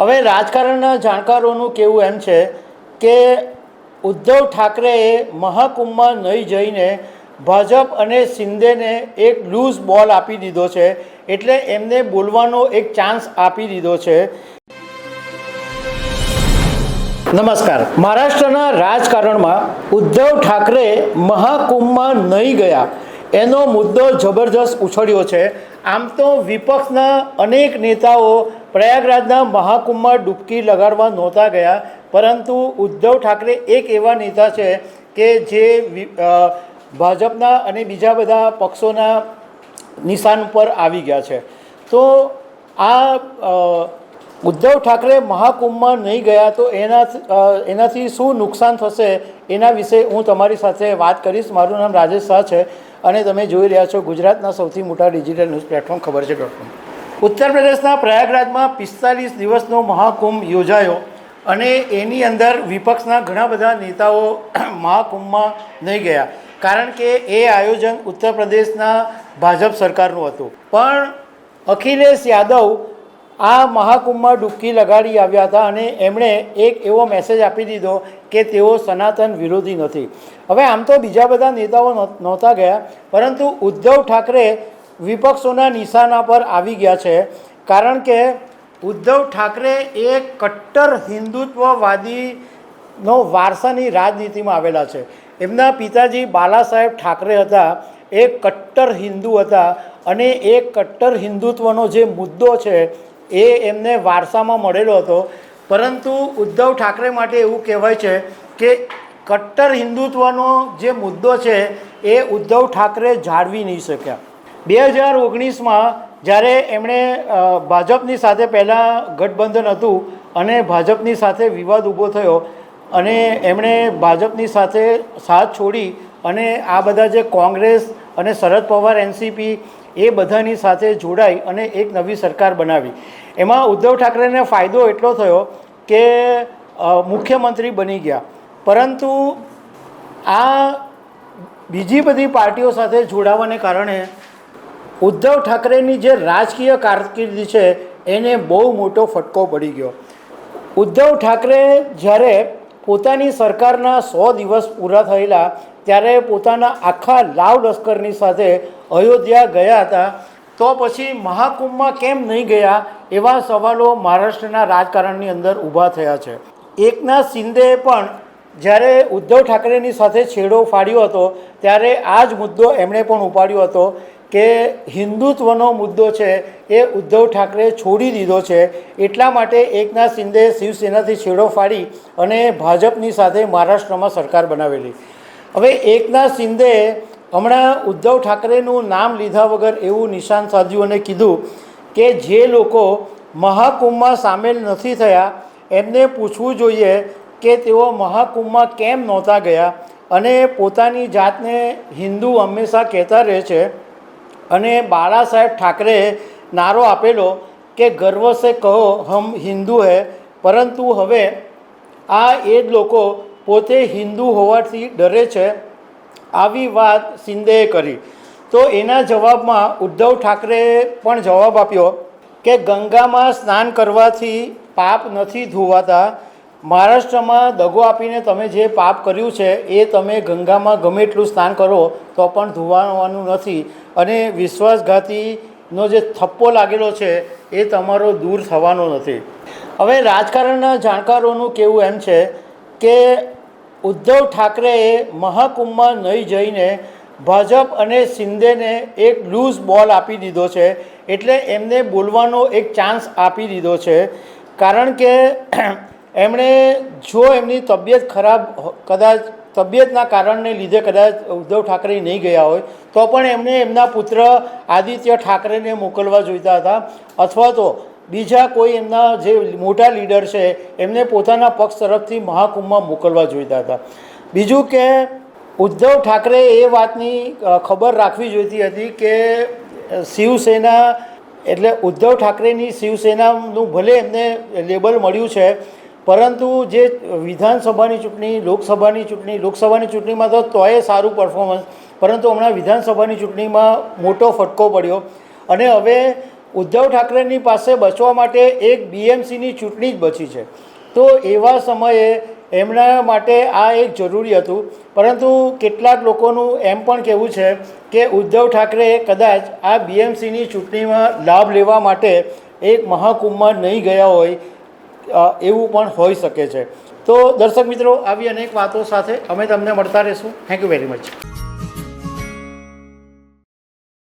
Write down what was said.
હવે રાજકારણના જાણકારોનું કહેવું એમ છે કે ઉદ્ધવ ઠાકરેએ મહાકુંભમાં નહીં જઈને ભાજપ અને શિંદેને એક લૂઝ બોલ આપી દીધો છે એટલે એમને બોલવાનો એક ચાન્સ આપી દીધો છે. નમસ્કાર. મહારાષ્ટ્રના રાજકારણમાં ઉદ્ધવ ઠાકરે મહાકુંભમાં નહીં ગયા. એનો મુદ્દો જબરજસ્ત ઉછળ્યો છે. આમ તો વિપક્ષના અનેક નેતાઓ પ્રયાગરાજના મહાકુંભમાં ડૂબકી લગાડવા નહોતા ગયા, પરંતુ ઉદ્ધવ ઠાકરે એક એવા નેતા છે કે જે ભાજપના અને બીજા બધા પક્ષોના નિશાન પર આવી ગયા છે. તો આ ઉદ્ધવ ઠાકરે મહાકુંભમાં નહીં ગયા તો એના એનાથી શું નુકસાન થશે એના વિશે હું તમારી સાથે વાત કરીશ. મારું નામ રાજેશ શાહ છે અને તમે જોઈ રહ્યા છો ગુજરાતના સૌથી મોટા ડિજિટલ ન્યૂઝ પ્લેટફોર્મ, ખબર છે ડોટ કોમ. ઉત્તર પ્રદેશના પ્રયાગરાજમાં પિસ્તાલીસ દિવસનો મહાકુંભ યોજાયો અને એની અંદર વિપક્ષના ઘણા બધા નેતાઓ મહાકુંભમાં નહીં ગયા. કારણ કે એ આયોજન ઉત્તર પ્રદેશના ભાજપ સરકારનું હતું. પણ અખિલેશ યાદવ આ મહાકુંભમાં ડૂબકી લગાડી આવ્યા હતા અને એમણે એક એવો મેસેજ આપી દીધો કે તેઓ સનાતન વિરોધી નથી. હવે આમ તો બીજા બધા નેતાઓ નહોત- ગયા, પરંતુ ઉદ્ધવ ઠાકરે વિપક્ષોના નિશાના પર આવી ગયા છે. કારણ કે ઉદ્ધવ ઠાકરે એ કટ્ટર હિન્દુત્વવાદીનો વારસાની રાજનીતિમાં આવેલા છે. એમના પિતાજી બાલા સાહેબ ઠાકરે હતા, એ કટ્ટર હિન્દુ હતા અને એ કટ્ટર હિન્દુત્વનો જે મુદ્દો છે એ એમને વારસામાં મળેલો હતો. પરંતુ ઉદ્ધવ ઠાકરે માટે એવું કહેવાય છે કે કટ્ટર હિન્દુત્વનો જે મુદ્દો છે એ ઉદ્ધવ ઠાકરે જાળવી નહીં શક્યા. બે હજાર ઓગણીસમાં જ્યારે એમણે ભાજપની સાથે પહેલાં ગઠબંધન હતું અને ભાજપની સાથે વિવાદ ઊભો થયો અને એમણે ભાજપની સાથે સાથ છોડી અને આ બધા જે કોંગ્રેસ અને શરદ પવાર, એનસીપી એ બધાની સાથે જોડાઈ અને એક નવી સરકાર બનાવી. એમાં ઉદ્ધવ ઠાકરેને ફાયદો એટલો થયો કે મુખ્યમંત્રી બની ગયા. પરંતુ આ બીજી બધી પાર્ટીઓ સાથે જોડાવાને કારણે ઉદ્ધવ ઠાકરેની જે રાજકીય કારકિર્દી છે, એને બહુ મોટો ફટકો પડી ગયો. ઉદ્ધવ ઠાકરે જ્યારે પોતાની સરકારના સો દિવસ પૂરા થયેલા, ત્યારે પોતાના આખા લાવ લશ્કરની સાથે અયોધ્યા ગયા હતા, તો પછી મહાકુંભમાં કેમ નહીં ગયા, એવા સવાલો મહારાષ્ટ્રના રાજકારણની અંદર ઊભા થયા છે. એકનાથ શિંદેએ પણ જ્યારે ઉદ્ધવ ઠાકરેની સાથે છેડો ફાડ્યો હતો, ત્યારે આ જ મુદ્દો એમણે પણ ઉપાડ્યો હતો કે હિન્દુત્વનો મુદ્દો છે એ ઉદ્ધવ ઠાકરે છોડી દીધો છે. એટલા માટે એકનાથ શિંદે શિવસેનાથી છેડો ફાડી અને ભાજપની સાથે મહારાષ્ટ્રમાં સરકાર બનાવેલી. હવે એકનાથ શિંદે હમણાં ઉદ્ધવ ઠાકરેનું નામ લીધા વગર એવું નિશાન સાધ્યું અને કીધું કે જે લોકો મહાકુંભમાં સામેલ નથી થયા, એમને પૂછવું જોઈએ કે તેઓ મહાકુંભમાં કેમ નહોતા ગયા અને પોતાની જાતને હિન્દુ હંમેશા કહેતા રહે છે. અને બાળા સાહેબ ઠાકરેએ નારો આપેલો કે ગર્વ સે કહો હમ હિન્દુ હે, પરંતુ હવે આ એ જ લોકો પોતે હિન્દુ હોવાથી ડરે છે. આવી વાત શિંદેએ કરી. તો એના જવાબમાં ઉદ્ધવ ઠાકરેએ પણ જવાબ આપ્યો કે ગંગામાં સ્નાન કરવાથી પાપ નથી ધોવાતા મહારાષ્ટ્રમાં દગો આપીને તમે જે પાપ કર્યું છે, એ તમે ગંગામાં ગમે એટલું સ્નાન કરો, તો પણ ધોવાનું નથી. અને વિશ્વાસઘાતીનો જે થપ્પો લાગેલો છે, એ તમારો દૂર થવાનો નથી. હવે રાજકારણના જાણકારોનું કહેવું એમ છે કે ઉદ્ધવ ઠાકરેએ મહાકુંભમાં નહીં જઈને ભાજપ અને શિંદેને એક લૂઝ બોલ આપી દીધો છે, એટલે એમને બોલવાનો એક ચાન્સ આપી દીધો છે. કારણ કે એમણે જો એમની તબિયત ખરાબ કદાચ તબિયતના કારણને લીધે કદાચ ઉદ્ધવ ઠાકરે નહીં ગયા હોય, તો પણ એમને એમના પુત્ર આદિત્ય ઠાકરેને મોકલવા જોઈતા હતા. અથવા તો બીજા કોઈ એમના જે મોટા લીડર છે, એમને પોતાના પક્ષ તરફથી મહાકુંભમાં મોકલવા જોઈતા હતા. બીજું કે, ઉદ્ધવ ઠાકરે એ વાતની ખબર રાખવી જોઈતી હતી કે શિવસેના, એટલે ઉદ્ધવ ઠાકરેની શિવસેનાનું ભલે એમને લેબલ મળ્યું છે પરંતુ જે વિધાનસભાની ચૂંટણી, લોકસભાની ચૂંટણી, લોકસભાની ચૂંટણીમાં તો તોય સારું પરફોર્મન્સ પરંતુ હમણાં વિધાનસભાની ચૂંટણીમાં મોટો ફટકો પડ્યો. અને હવે ઉદ્ધવ ઠાકરેની પાસે બચવા માટે એક બીએમસીની ચૂંટણી જ બચી છે. તો એવા સમયે એમના માટે આ એક જરૂરી હતું. પરંતુ કેટલાક લોકોનું એમ પણ કહેવું છે કે ઉદ્ધવ ઠાકરે કદાચ આ બીએમસીની ચૂંટણીમાં લાભ લેવા માટે એક મહાકુંભમાં નહીં ગયા હોય એવું પણ હોઈ શકે છે. તો દર્શક મિત્રો, આવી અનેક વાતો સાથે અમે તમને મળતા રહીશું. Thank you very much